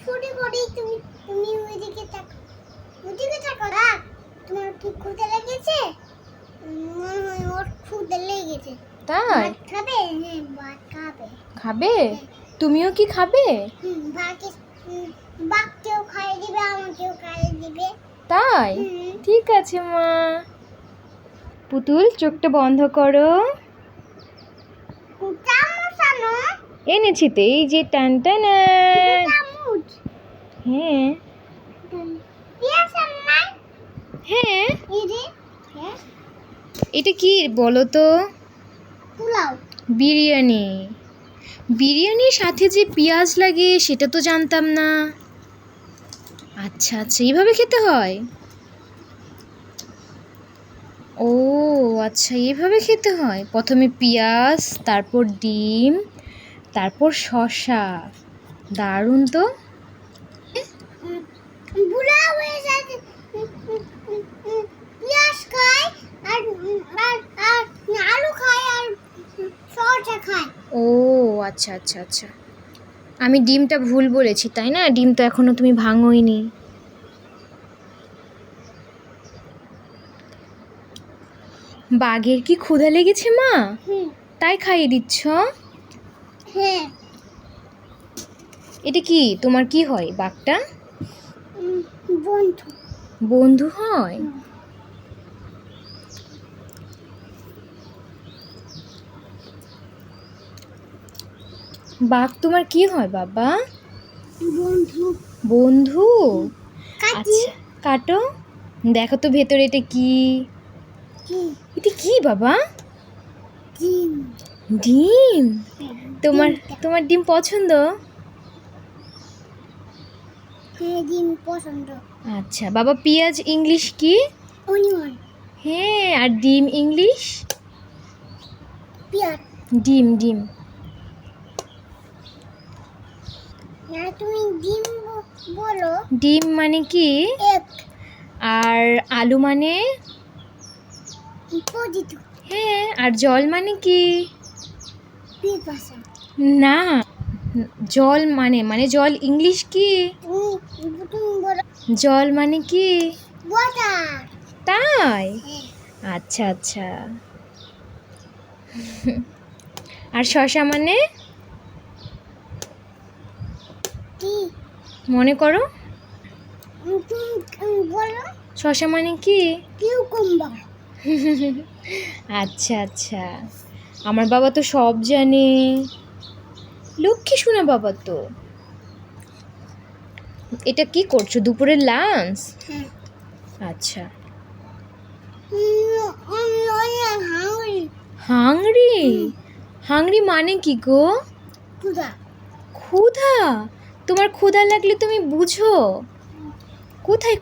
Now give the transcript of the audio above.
ছুটি করি তুমি তুমি ওইদিকে তাকো ওইদিকে তাকো না তোমার কি ক্ষুদে লেগেছে? মনে হয় ওর ক্ষুদে লেগেছে। তাই? খাবে? হ্যাঁ ভাত খাবে। খাবে? তুমিও কি খাবে? হুম, বাপকেও খাইয়ে দিবে আমাকেও খাইয়ে দিবে। তাই? ঠিক আছে মা। পুতুল চোখটা বন্ধ করো। এনেছি তো এই যে টান টান হ্যাঁ। হ্যাঁ। এটা কি বলো তো? বিরিয়ানি। বিরিয়ানির সাথে যে পেঁয়াজ লাগে সেটা তো জানতাম না। আচ্ছা আচ্ছা এইভাবে খেতে হয়? ও আচ্ছা এইভাবে খেতে হয়। প্রথমে পেঁয়াজ তারপর ডিম তারপর শসা। দারুণ তো বুড়া হয়ে যাচ্ছে পেঁয়াজ খায় আর আর আর আলু খায় আর শসা খায়। ও আচ্ছা আচ্ছা আচ্ছা। আমি ডিমটা ভুল বলেছি তাই না? ডিম তো এখনও তুমি ভাঙোইনি। বাঘের কি ক্ষুধা লেগেছে মা? তাই খাইয়ে দিচ্ছ? হ্যাঁ। এটা কি? তোমার কি হয় বাঘটা? বন্ধু। বন্ধু হয়? বাঘ তোমার কি হয় বাবা? বন্ধু। বন্ধু? আচ্ছা কাটো। দেখো তো ভেতরে এটা কি? এটা কি বাবা? ডিম। ডিম? তোমার তোমার ডিম পছন্দ? হ্যাঁ ডিম পছন্দ। আচ্ছা বাবা পেঁয়াজ ইংলিশ কি? অনিয়ন। হ্যাঁ আর ডিম ইংলিশ? পেঁয়াজ। ডিম ডিম না তুমি ডিম বলো। ডিম মানে কি? আর আলু মানে? হ্যাঁ আর জল মানে কি? না জল মানে মানে জল ইংলিশ কি? জল মানে কি? তাই? হ্যাঁ। আচ্ছা আচ্ছা। আর শশা মানে কি মনে করো? শশা মানে কি? আচ্ছা আচ্ছা। আমার বাবা তো সব জানে। লক্ষ্মী শোনা বাবা তো। এটা কি করছ দুপুরের লাঞ্চ হ্যাঁ। আচ্ছা। হাংরি। হাংরি মানে কি গো? ক্ষুধা। ক্ষুধা? তোমার ক্ষুধা লাগলে তুমি বুঝো। কোথায়